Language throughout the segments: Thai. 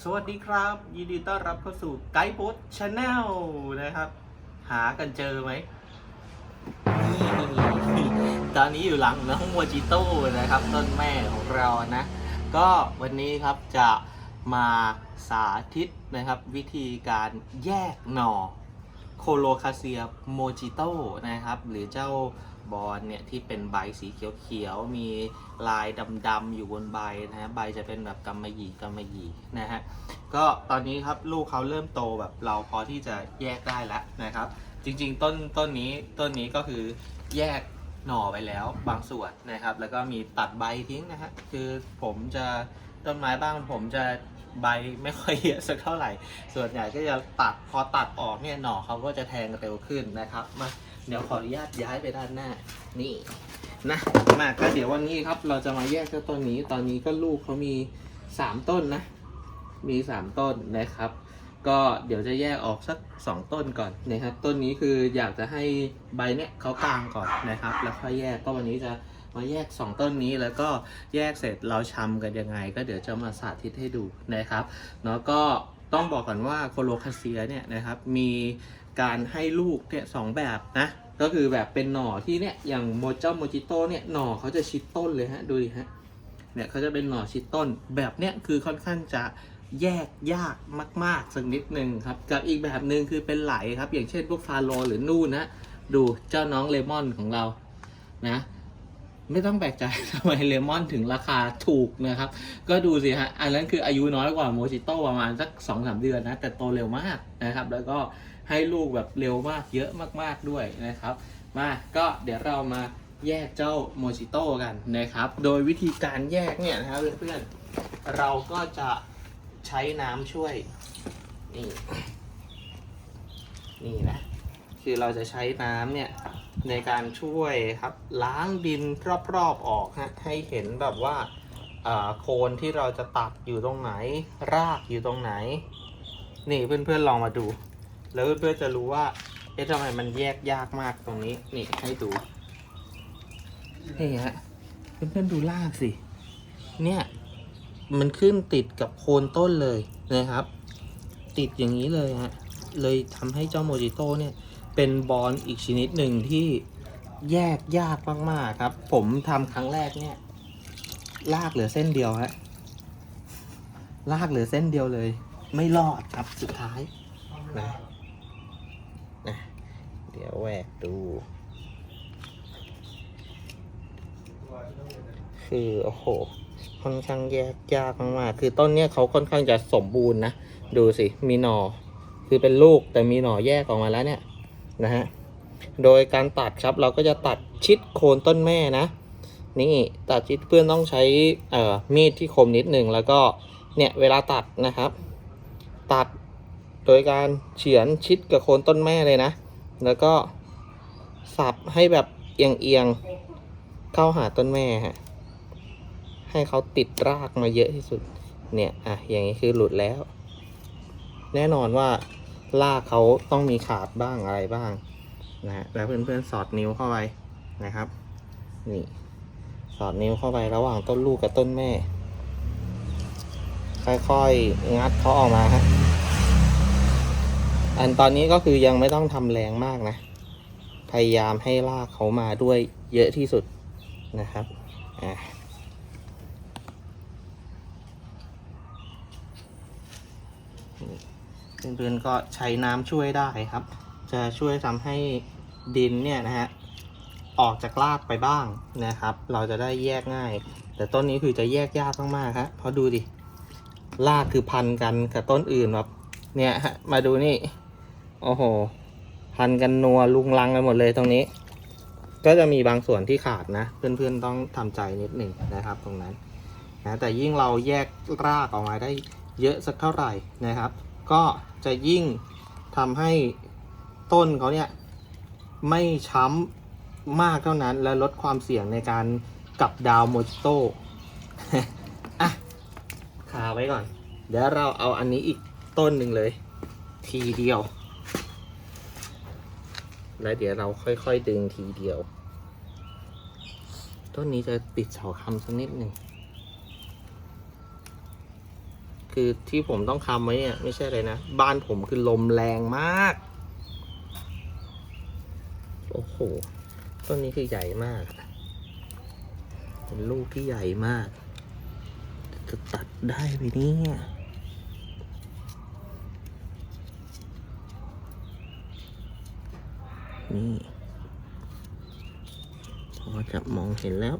สวัสดีครับ ยินดีต้อนรับเข้าสู่ไกด์โพสชาแนลนะครับ หากันเจอไหมนี่ตอนนี้อยู่หลังน้องโมจิโต้นะครับ ต้นแม่ของเรานะ ก็วันนี้ครับจะมาสาธิตนะครับ วิธีการแยกหน่อโคโลคาเซียโมจิโต้นะครับ หรือเจ้า บอลเนี่ยที่เป็นใบสีเขียวๆ มีลายดำๆอยู่บนใบนะฮะ ใบจะเป็นแบบกำมะหยี่กำมะหยี่นะฮะ ก็ตอนนี้ครับลูกเขาเริ่มโตแบบเราพอที่จะแยกได้แล้วนะครับ จริงๆ ต้นต้นนี้ต้นนี้ก็คือแยกหน่อไปแล้วบางส่วนนะครับ แล้วก็มีตัดใบทิ้งนะฮะ คือผมจะต้นไม้บ้านผมจะใบไม่ค่อยเยอะสักเท่าไหร่ ส่วนใหญ่ก็จะตัดพอตัดออกเนี่ยหน่อเขาก็จะแทงเร็วขึ้นนะครับมา เดี๋ยวขออนุญาตย้ายไปด้านหน้า นี่นะ มาก็เดี๋ยววันนี้ครับ เราจะมาแยกเจ้าต้นนี้ ตอนนี้ก็ลูกเขามีสามต้นนะ มีสามต้นนะครับ ก็เดี๋ยวจะแยกออกสักสองต้นก่อนนะครับ ต้นนี้คืออยากจะให้ใบเนี้ยเขากลางก่อนนะครับ แล้วค่อยแยกก็วันนี้จะมาแยกสองต้นนี้แล้วก็แยกเสร็จเราชำกันยังไง ก็เดี๋ยวจะมาสาธิตให้ดูนะครับแล้วก็ต้องบอกก่อนว่าโคโลคาเซียเนี่ยนะครับมี การให้ลูกเนี่ยสองแบบนะ ก็คือแบบเป็นหน่อที่เนี่ยอย่างโมเจ้าโมจิโต้เนี่ยหน่อเขาจะชิดต้นเลยฮะดูดิฮะเนี่ยเขาจะเป็นหน่อชิดต้นแบบเนี้ยคือค่อนข้างจะแยกยากมาก ๆสักนิดหนึ่งครับกับอีกแบบหนึ่งคือเป็นไหลครับ อย่างเช่นพวกฟาโลหรือนู่นนะดูเจ้าน้องเลมอนของเรานะไม่ต้องแปลกใจทำไมเลมอนถึงราคาถูกนะครับ ก็ดูสิฮะ อันนั้นคืออายุน้อยกว่าโมจิโต้ประมาณสักสองสามเดือนนะ แต่โตเร็วมากนะครับ แล้วก็ ให้ลูกแบบเร็วมากเยอะมากๆด้วยนะครับ มาก็เดี๋ยวเรามาแยกเจ้าโมจิโต้กันนะครับ โดยวิธีการแยกเนี่ยนะครับเพื่อนๆเราก็จะใช้น้ำช่วยนี่นี่นะคือเราจะใช้น้ำเนี่ยในการช่วยครับล้างดินรอบๆออกฮะให้เห็นแบบว่าโคนที่เราจะตัดอยู่ตรงไหน รากอยู่ตรงไหน นี่เพื่อนๆลองมาดู แล้วเพื่อนๆจะรู้ว่า เอ๊ะทำไมมันแยกยากมากตรงนี้ นี่ให้ดู นี่ฮะ เพื่อนๆดูรากสิ เนี่ย มันขึ้นติดกับโคนต้นเลยนะครับ ติดอย่างนี้เลยฮะ เลยทำให้เจ้าโมจิโต้เนี่ย เป็นบอลอีกชนิดหนึ่งที่แยกยากมากๆครับ ผมทำครั้งแรกเนี่ย ลากเหลือเส้นเดียวฮะลากเหลือเส้นเดียวเลย ไม่รอดครับสุดท้ายนะ เดี๋ยวแหวกดู คือโอ้โห ค่อนข้างแยกยากมากๆคือต้นเนี้ยเขาค่อนข้างจะสมบูรณ์นะ ดูสิ มีหน่อ คือเป็นลูกแต่มีหน่อแยกออกมาแล้วเนี่ยนะฮะ โดยการตัดครับเราก็จะตัดชิดโคนต้นแม่นะ นี่ตัดชิดเพื่อนต้องใช้เอ่อมีดที่คมนิดหนึ่งแล้วก็เนี่ยเวลาตัดนะครับ ตัดโดยการเฉือนชิดกับโคนต้นแม่เลยนะ แล้วก็สับให้แบบเอียงๆเข้าหาต้นแม่ฮะ ให้เขาติดรากมาเยอะที่สุด เนี่ย อะ อย่างนี้คือหลุดแล้ว แน่นอนว่าลากเขาต้องมีขาดบ้างอะไรบ้างนะฮะ แล้วเพื่อนๆสอดนิ้วเข้าไปนะครับ นี่ สอดนิ้วเข้าไประหว่างต้นลูกกับต้นแม่ ค่อยๆ งัดเขาออกมาฮะ อันตอนนี้ก็คือยังไม่ต้องทำแรงมากนะ พยายามให้ลากเขามาด้วยเยอะที่สุดนะครับอะเพื่อนๆก็ใช้น้ำช่วยได้ครับ จะช่วยทำให้ดินเนี่ยนะฮะออกจากรากไปบ้างนะครับ เราจะได้แยกง่าย แต่ต้นนี้คือจะแยกยากมากๆครับเพราะดูดิรากคือพันกันกับต้นอื่นแบบเนี่ยฮะมาดูนี่ โอ้โห พันกันนัวลุงลังกันหมดเลยตรงนี้ ก็จะมีบางส่วนที่ขาดนะ เพื่อนๆต้องทำใจนิดหนึ่งนะครับ ตรงนั้นนะแต่ยิ่งเราแยกรากออกมาได้เยอะสักเท่าไหร่นะครับ ก็จะยิ่งทำให้ต้นเขาเนี่ยไม่ช้ำมากเท่านั้น และลดความเสี่ยงในการกลับดาวโมจิโต้อะคาไว้ก่อน เดี๋ยวเราเอาอันนี้อีกต้นหนึ่งเลย ทีเดียว แล้วเดี๋ยวเราค่อยๆดึงทีเดียว ต้นนี้จะติดเสาคำสักนิดหนึ่ง คือที่ผมต้องทำไว้เนี่ย ไม่ใช่เลยนะ บ้านผมคือลมแรงมาก โอ้โห ต้นนี้คือใหญ่มาก เป็นลูกที่ใหญ่มาก จะตัดได้ไหมเนี่ย นี่พอจะมองเห็นแล้ว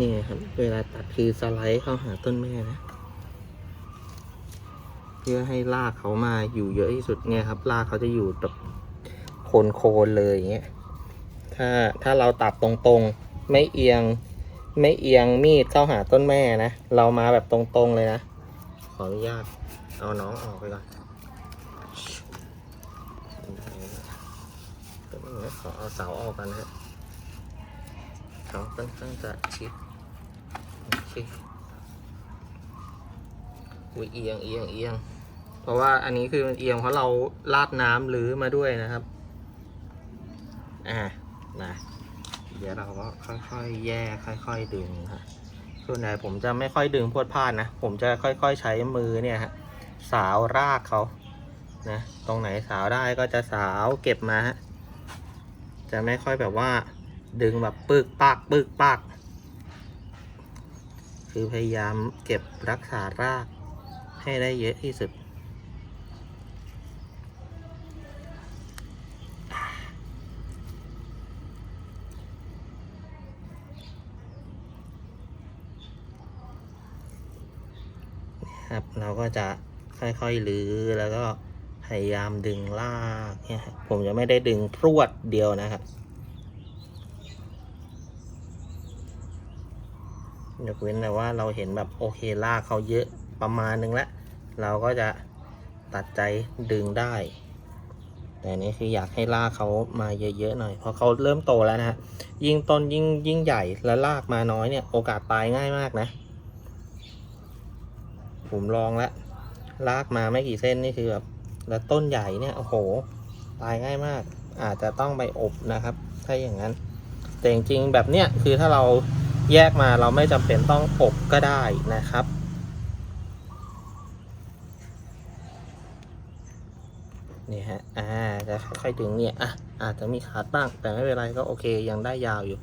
นี่ครับ เวลาตัดคือสไลด์เข้าหาต้นแม่นะ เพื่อให้รากเขามาอยู่เยอะที่สุดเนี่ยครับรากเขาจะอยู่แบบโคนโคนเลยอย่างเงี้ยถ้าถ้าเราตัดตรงๆ ไม่เอียง ไม่เอียงมีดเข้าหาต้นแม่นะ เรามาแบบตรงๆเลยนะ ขออนุญาต เอาน้องออกไปก่อนขอเอาเสาออกกันนะฮะเสาค่อนข้างจะชิดโอเคอุ้ยเอียงเอียงเอียงเพราะว่าอันนี้คือมันเอียงเพราะเราลาดน้ำหรือมาด้วยนะครับ อ่านะ เดี๋ยวเราก็ค่อยๆ แยกค่อย ๆ ดึงฮะส่วนใหญ่ผมจะไม่ค่อยดึงพวดพลาดนะ ผมจะค่อยๆใช้มือเนี่ยฮะสาวรากเขานะตรงไหนสาวได้ก็จะสาวเก็บมาฮะจะไม่ค่อยแบบว่า ดึงแบบปึกปากปึกปากคือพยายามเก็บรักษารากให้ได้เยอะที่สุด ครับ เราก็จะค่อยๆลื้อแล้วก็พยายามดึงรากเนี่ยครับผมจะไม่ได้ดึงพรวดเดียวนะครับยกเว้นแต่ว่าเราเห็นแบบโอเคลากเขาเยอะประมาณนึงแล้วเราก็จะตัดใจดึงได้ แต่นนี้คืออยากให้ลากเขามาเยอะๆหน่อย เพราะเขาเริ่มโตแล้วนะฮะยิ่งต้นยิ่งยิ่งใหญ่แล้วลากมาน้อยเนี่ยโอกาสตายง่ายมากนะ ผมลองแล้วลากมาไม่กี่เส้นนี่คือแบบแล้วต้นใหญ่เนี่ยโอ้โหตายง่ายมาก อาจจะต้องไปอบนะครับ ถ้าอย่างนั้น แต่จริงๆแบบเนี้ยคือถ้าเราแยกมาเราไม่จำเป็นต้องอบก็ได้นะครับนี่ฮะ อ่า จะค่อยๆดึงเนี่ย อะ อาจจะมีขาดบ้าง แต่ไม่เป็นไรก็โอเค ยังได้ยาวอยู่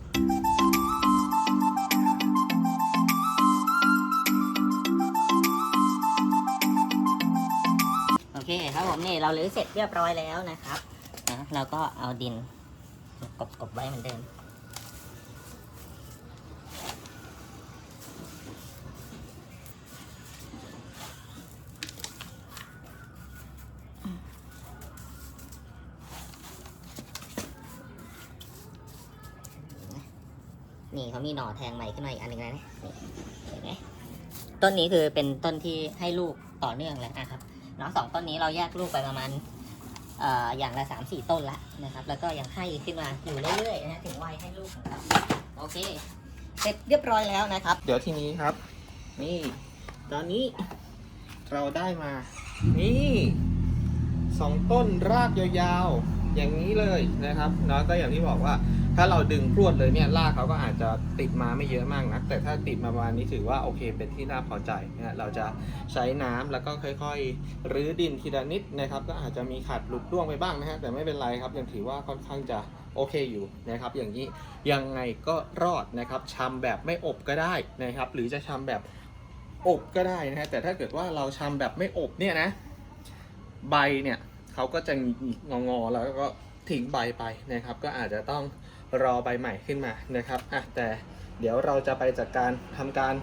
ผมนี่เราลื้อเสร็จเรียบร้อยแล้วนะครับนะเราก็เอาดินกบกบไว้เหมือนเดิมนี่เขามีหน่อแทงใหม่ขึ้นมาอีกอันหนึ่งแล้วนะนี่เห็นไหมต้นนี้คือเป็นต้นที่ให้ลูกต่อเนื่องเลยนะครับ นาะสองต้นนี้เราแยกลูกไปประมาณเอ่ออย่างละสามสี่ต้นละนะครับ แล้วก็ยังให้ขึ้นมาอยู่เรื่อยๆนะถึงวัยให้ลูกของเราโอเค เสร็จเรียบร้อยแล้วนะครับ เดี๋ยวทีนี้ครับ นี่ ตอนนี้เราได้มา นี่สองต้นรากยาวๆ อย่างนี้เลยนะครับเนาะก็อย่างที่บอกว่าถ้าเราดึงพรวดเลยเนี่ยรากเขาก็อาจจะติดมาไม่เยอะมากนะแต่ถ้าติดมาประมาณนี้ถือว่าโอเคเป็นที่น่าพอใจนะเราจะใช้น้ำแล้วก็ค่อยๆรื้อดินทีละนิดนะครับ ก็อาจจะมีขัดหลุดร่วงไปบ้างนะฮะแต่ไม่เป็นไรครับยังถือว่าค่อนข้างจะโอเคอยู่นะครับ อย่างนี้ยังไงก็รอดนะครับชำแบบไม่อบก็ได้นะครับ หรือจะชำแบบอบก็ได้นะฮะแต่ถ้าเกิดว่าเราชำแบบไม่อบเนี่ยนะใบเนี่ย เขาก็จะงองอๆแล้วก็ทิ้งใบไปนะครับ ก็อาจจะต้องรอใบใหม่ขึ้นมานะครับอะแต่เดี๋ยวเราจะไปจัดการทำการ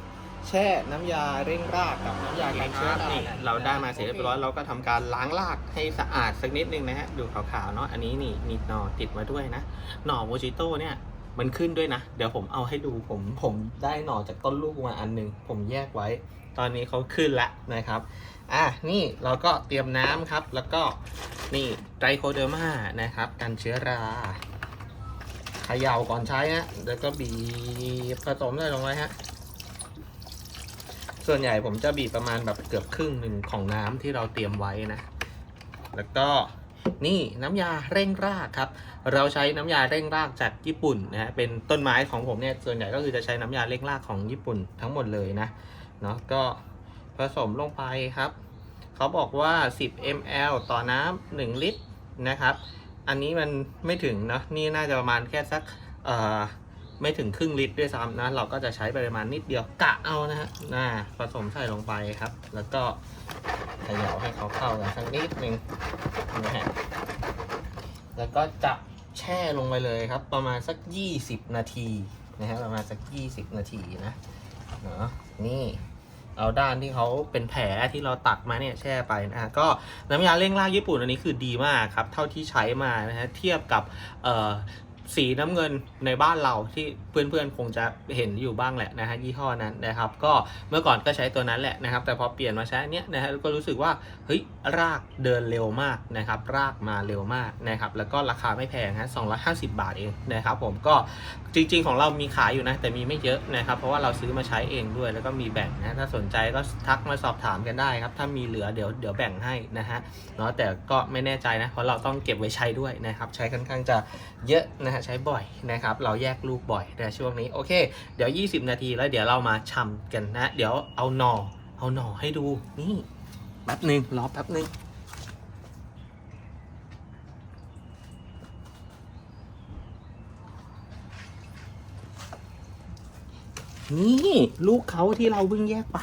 แช่น้ำยาเร่งรากกับน้ำยาการเชื้อรานี่เราได้มาเสร็จเรียบร้อยเราก็ทำการล้างรากให้สะอาดสักนิดนึงนะฮะดูขาวๆเนาะอันนี้นี่มีหน่อติดมาด้วยนะหน่อโมจิโต้เนี่ยมันขึ้นด้วยนะ เดี๋ยวผมเอาให้ดูผมผมได้หน่อจากต้นลูกมาอันหนึง ผมแยกไว้ ตอนนี้เขาขึ้นแล้วนะครับอะนี่เราก็เตรียมน้ำครับ แล้วก็นี่ไตรโคเดอร์มานะครับ กันเชื้อราเขย่าก่อนใช้ฮะแล้วก็บีบผสมใส่ลงไปฮะส่วนใหญ่ผมจะบีบประมาณแบบเกือบครึ่งหนึ่งของน้ำที่เราเตรียมไว้นะ แล้วก็นี่น้ำยาเร่งรากครับ เราใช้น้ำยาเร่งรากจากญี่ปุ่นนะฮะเป็นต้นไม้ของผมเนี่ยส่วนใหญ่ก็คือจะใช้น้ำยาเร่งรากของญี่ปุ่นทั้งหมดเลยนะ เนาะก็ผสมลงไปครับ เขาบอกว่า 10 ml ต่อน้ำ1ลิตรนะครับ อันนี้มันไม่ถึงเนาะนี่น่าจะประมาณแค่สักเอ่อไม่ถึงครึ่งลิตรด้วยซ้ำนะ เราก็จะใช้ปริมาณนิดเดียวกะเอานะฮะน่าผสมใส่ลงไปครับ แล้วก็เขย่าให้เขาเข้ากันสักนิดนึงนะฮะแล้วก็จับแช่ลงไปเลยครับ ประมาณสัก 20 นาทีนะฮะประมาณสัก 20 นาทีนะ เนาะนี่เอาด้านที่เขาเป็นแผลที่เราตัดมาเนี่ยแช่ไปนะฮะก็น้ำยาเร่งรากญี่ปุ่นอันนี้คือดีมากครับ เท่าที่ใช้มานะฮะเทียบกับสีน้ำเงินในบ้านเราที่เพื่อนๆคงจะเห็นอยู่บ้างแหละนะฮะยี่ห้อนั้นนะครับ ก็เมื่อก่อนก็ใช้ตัวนั้นแหละนะครับ แต่พอเปลี่ยนมาใช้อันเนี้ยนะฮะก็รู้สึกว่าเฮ้ยรากเดินเร็วมากนะครับ รากมาเร็วมากนะครับ แล้วก็ราคาไม่แพงฮะ250บาทเองนะครับ ผมก็จริง ๆ ของเรามีขายอยู่นะ แต่มีไม่เยอะนะครับ เพราะว่าเราซื้อมาใช้เองด้วย แล้วก็มีแบ่งนะ ถ้าสนใจก็ทักมาสอบถามกันได้ครับ ถ้ามีเหลือเดี๋ยวเดี๋ยวแบ่งให้นะฮะเนาะแต่ก็ไม่แน่ใจนะ เพราะเราต้องเก็บไว้ใช้ด้วยนะครับ ใช้ค่อนข้างจะเยอะนะฮะใช้บ่อยนะครับ เราแยกลูกบ่อยในช่วงนี้โอเค เดี๋ยว 20 นาทีแล้วเดี๋ยวเรามาชำกันนะ เดี๋ยวเอาหน่อเอาหน่อให้ดูนี่แป๊บหนึ่งรอแป๊บหนึ่ง นี่ลูกเขาที่เราเพิ่งแยกไป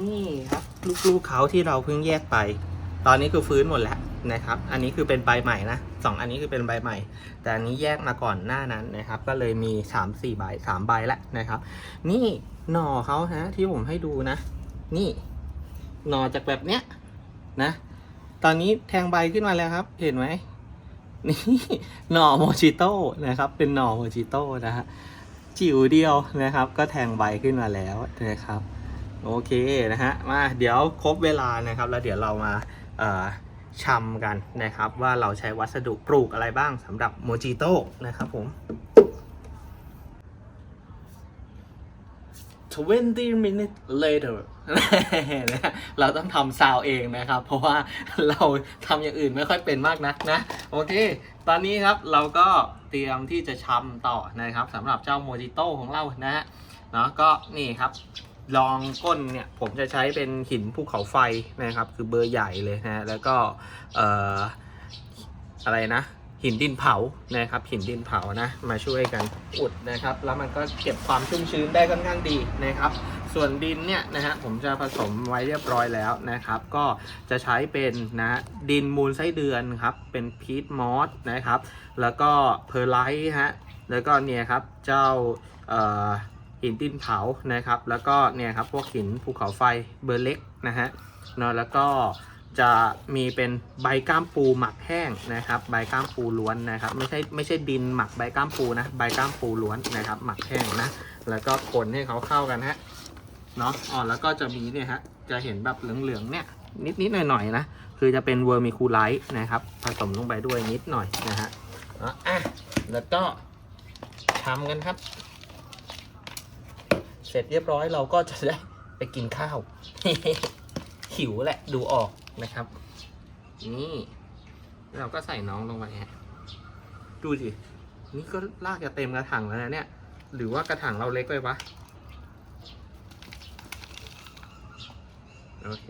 นี่ครับลูกๆเขาที่เราเพิ่งแยกไป ตอนนี้คือฟื้นหมดแล้วนะครับ อันนี้คือเป็นใบใหม่นะสองอันนี้คือเป็นใบใหม่ แต่อันนี้แยกมาก่อนหน้านั้นนะครับ ก็เลยมี3ามสี่ใบสามใบแล้วนะครับ นี่หน่อเขาฮะที่ผมให้ดูนะ นี่ หน่อจากแบบเนี้ยนะ ตอนนี้แทงใบขึ้นมาแล้วครับ เห็นไหม นี่หน่อโมจิโต้นะครับ เป็นหน่อโมจิโต้นะฮะจิ๋วเดียวนะครับ ก็แทงใบขึ้นมาแล้วนะครับ โอเคนะฮะมาเดี๋ยวครบเวลานะครับ แล้วเดี๋ยวเรามาเอ่อชำกันนะครับ ว่าเราใช้วัสดุปลูกอะไรบ้างสำหรับโมจิโต้นะครับผม 20 minutes later เราต้องทำซาวเองนะครับ เพราะว่าเราทำอย่างอื่นไม่ค่อยเป็นมากนักนะ โอเค ตอนนี้ครับเราก็เตรียมที่จะชำต่อนะครับสำหรับเจ้าโมจิโต้ของเรานะฮะเนาะก็นี่ครับรองก้นเนี่ยผมจะใช้เป็นหินภูเขาไฟนะครับ คือเบอร์ใหญ่เลยนะฮะแล้วก็เอ่ออะไรนะ หินดินเผานะครับหินดินเผานะมาช่วยกันอุดนะครับ แล้วมันก็เก็บความชุ่มชื้นได้ค่อนข้างดีนะครับ ส่วนดินเนี่ยนะฮะผมจะผสมไว้เรียบร้อยแล้วนะครับ ก็จะใช้เป็นนะดินมูลไส้เดือนครับเป็นพีทมอสนะครับ แล้วก็เพอร์ไลท์ฮะแล้วก็เนี่ยครับเจ้าเอ่อหินดินเผานะครับ แล้วก็เนี่ยครับพวกหินภูเขาไฟเบอร์เล็กนะฮะเนาะแล้วก็ จะมีเป็นใบก้ามปูหมักแห้งนะครับ ใบก้ามปูล้วนนะครับ ไม่ใช่ไม่ใช่ดินหมักใบก้ามปูนะ ใบก้ามปูล้วนนะครับ หมักแห้งนะ แล้วก็คนให้เขาเข้ากันฮะเนาะอ๋อแล้วก็จะมีเนี่ยฮะจะเห็นแบบเหลืองๆเนี่ยนิดๆหน่อยๆนะคือจะเป็นเวอร์มิคูไลท์นะครับ ผสมลงไปด้วยนิดหน่อยนะฮะอะอะแล้วก็ทำกันครับ เสร็จเรียบร้อยเราก็จะได้ไปกินข้าว หิวแหละดูออกนะครับ นี่ เราก็ใส่น้องลงไปฮะดูสินี่ก็ลากจะเต็มกระถางแล้วนะเนี่ย หรือว่ากระถางเราเล็กไปวะโอเค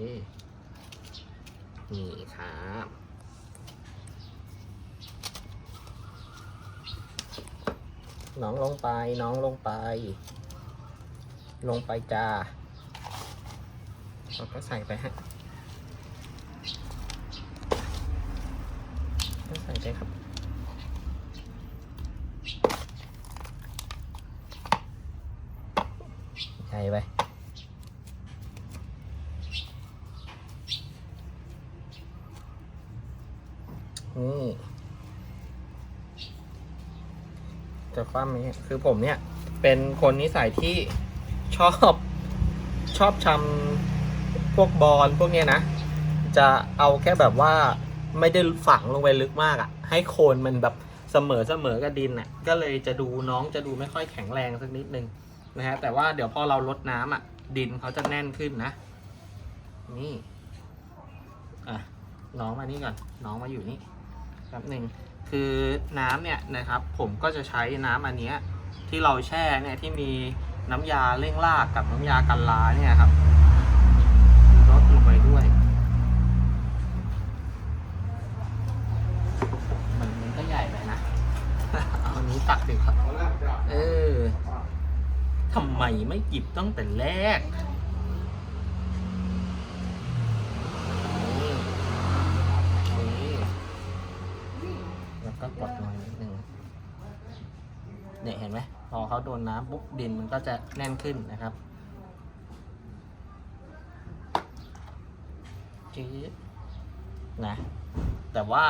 นี่ครับน้องลงไปน้องลงไป ลงไปจ้า เราก็ใส่ไปฮะก็ใส่ไปครับใส่ไปนี่จะคว่ำไหมเนี่ยคือผมเนี่ย เป็นคนนิสัยที่ชอบชอบทำ พวกบอลพวกเนี้ยนะ จะเอาแค่แบบว่าไม่ได้ฝังลงไปลึกมากอะ่ะ ให้โคนมันแบบเสมอเสมอกับดินอะ ก็เลยจะดูน้องจะดูไม่ค่อยแข็งแรงสักนิดนึงนะฮะ แต่ว่าเดี๋ยวพอเราลดน้ำอะ ดินเขาจะแน่นขึ้นนะ นี่ อะ น้องมานี่ก่อน น้องมาอยู่นี่แป๊บหนึ่งคือน้ำเนี่ยนะครับ ผมก็จะใช้น้ำอันเนี้ยที่เราแช่เนี่ยที่มีน้ำยาเร่งรากกับน้ำยากันลาเนี่ยครับลดลงไปด้วย มันมันก็ใหญ่ไปนะ เอาอันนี้ ตักดีกว่าเออทำไมไม่หยิบตั้งแต่แรกแล้วก็กดหน่อยนิดนึงเนี่ยเห็นไหมพอเขาโดนน้ำปุ๊บดินมันก็จะแน่นขึ้นนะครับจี๊นะ แต่ว่า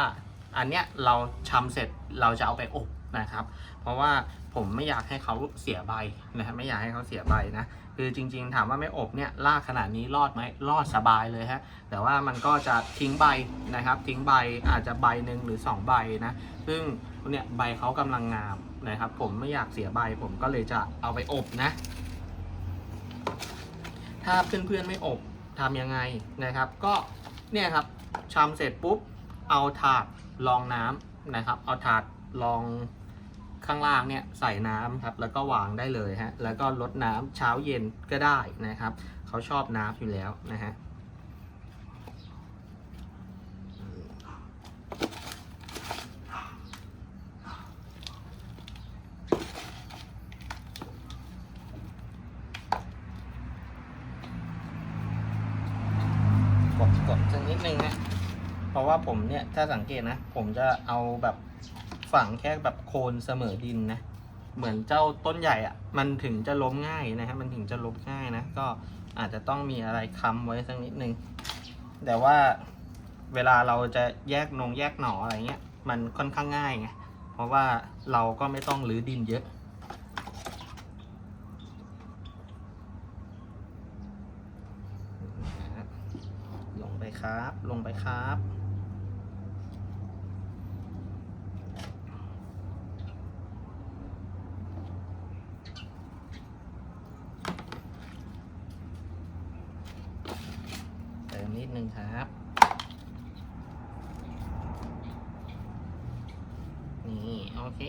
อันเนี้ยเราชำเสร็จเราจะเอาไปอบ นะครับ เพราะว่าผมไม่อยากให้เขาเสียใบนะครับไม่อยากให้เขาเสียใบนะคือจริง ๆ ถามว่าไม่อบเนี่ยลากขนาดนี้รอดไหมรอดสบายเลยฮะแต่ว่ามันก็จะทิ้งใบนะครับ ทิ้งใบอาจจะใบหนึ่งหรือ 2 ใบนะซึ่งเนี่ยใบเขากำลังงามนะครับ ผมไม่อยากเสียใบผมก็เลยจะเอาไปอบนะ ถ้าเพื่อนๆไม่อบทำยังไงนะครับ ก็เนี่ยครับชำเสร็จปุ๊บเอาถาดรองน้ำนะครับ เอาถาดรอง ข้างล่างเนี่ยใส่น้ำครับแล้วก็วางได้เลยฮะแล้วก็ลดน้ำเช้าเย็นก็ได้นะครับเขาชอบน้ำอยู่แล้วนะฮะกดกดสักนิดนึงนะเพราะว่าผมเนี่ยถ้าสังเกตนะ ผมจะเอาแบบ ฝังแค่แบบโคนเสมอดินนะ เหมือนเจ้าต้นใหญ่อะ่ะ มันถึงจะล้มง่ายนะฮะ มันถึงจะล้มง่ายนะ ก็อาจจะต้องมีอะไรค้ำไว้สักนิดนึง แต่ว่าเวลาเราจะแยกนงแยกหน่ออะไรเงี้ย มันค่อนข้างง่ายไง เพราะว่าเราก็ไม่ต้องรื้อดินเยอะลงไปครับ ลงไปครับ เติมนิดนึงครับ นี่ โอเค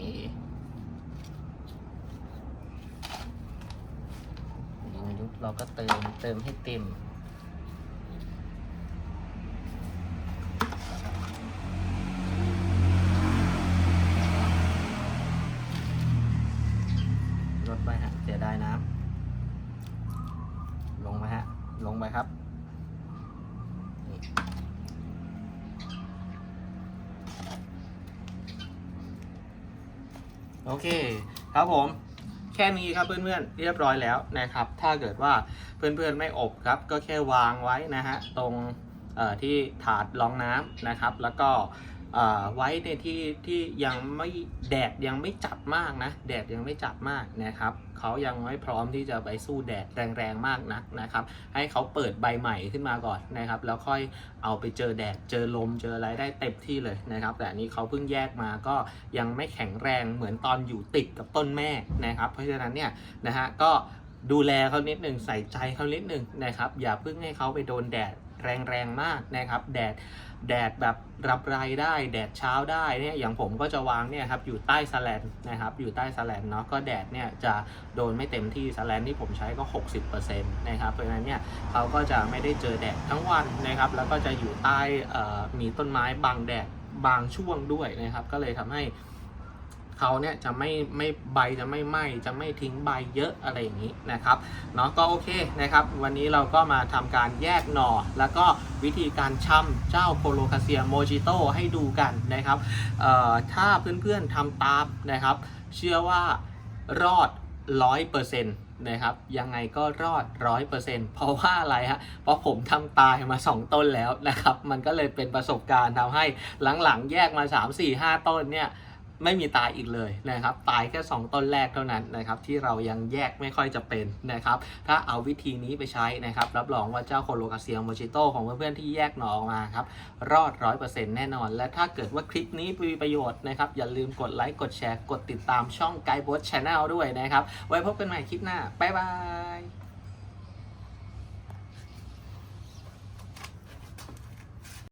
ยุบเราก็เติมเติมให้เต็ม ลดไปฮะ เสียดายน้ำ ลงไปฮะ ลงไปครับนี่โอเค ครับผม แค่นี้ครับเพื่อนๆเรียบร้อยแล้วนะครับ ถ้าเกิดว่าเพื่อนๆไม่อบครับ ก็แค่วางไว้นะฮะตรงที่ถาดรองน้ำนะครับ แล้วก็ ไว้ในที่ที่ยังไม่แดดยังไม่จัดมากนะ แดดยังไม่จัดมากนะครับเขายังไม่พร้อมที่จะไปสู้แดดแรงๆมากนักนะครับ ให้เขาเปิดใบใหม่ขึ้นมาก่อนนะครับ แล้วค่อยเอาไปเจอแดดเจอลมเจออะไรได้เต็มที่เลยนะครับ แต่อันนี้เขาเพิ่งแยกมาก็ยังไม่แข็งแรงเหมือนตอนอยู่ติดกับต้นแม่นะครับ เพราะฉะนั้นเนี่ยนะฮะก็ดูแลเขานิดหนึ่งใส่ใจเขานิดหนึ่งนะครับ อย่าเพิ่งให้เขาไปโดนแดดแรงๆมากนะครับ แดด แดดแบบรับไรได้ แดดเช้าได้เนี่ยอย่างผมก็จะวางเนี่ยครับอยู่ใต้สแลนนะครับอยู่ใต้สแลนเนาะก็แดดเนี่ยจะโดนไม่เต็มที่สแลนที่ผมใช้ก็ 60%นะครับเพราะฉะนั้นเนี่ยเขาก็จะไม่ได้เจอแดดทั้งวันนะครับแล้วก็จะอยู่ใต้มีต้นไม้บังแดดบางช่วงด้วยนะครับก็เลยทำให้ เขาเนี่ยจะไม่ไม่ใบจะไม่ไหม้จะไม่ทิ้งใบเยอะอะไรอย่างนี้นะครับเนาะก็โอเคนะครับ วันนี้เราก็มาทำการแยกหน่อ แล้วก็วิธีการช่ำเจ้าโคโลคาเซียโมจิโตให้ดูกันนะครับเอ่อถ้าเพื่อนๆทำตามนะครับ เชื่อว่ารอดร้อยเปอร์เซ็นต์นะครับยังไงก็รอดร้อยเปอร์เซ็นต์เพราะว่าอะไรฮะเพราะผมทำตายมา2ต้นแล้วนะครับ มันก็เลยเป็นประสบการณ์ทำให้หลังๆ แยกมา3 4 5ต้นเนี่ย ไม่มีตายอีกเลยนะครับ ตายแค่ 2 ต้นแรกเท่านั้นนะครับ ที่เรายังแยกไม่ค่อยจะเป็นนะครับ ถ้าเอาวิธีนี้ไปใช้นะครับ รับรองว่าเจ้าโคโลกาเซียโมจิโตของเพื่อนๆที่แยกหน่อออกมาครับ รอด 100%แน่นอน และถ้าเกิดว่าคลิปนี้มีประโยชน์นะครับ อย่าลืมกดไลค์กดแชร์กดติดตามช่องไกด์บอสชาแนลด้วยนะครับ ไว้พบกันใหม่คลิปหน้าบ๊ายบาย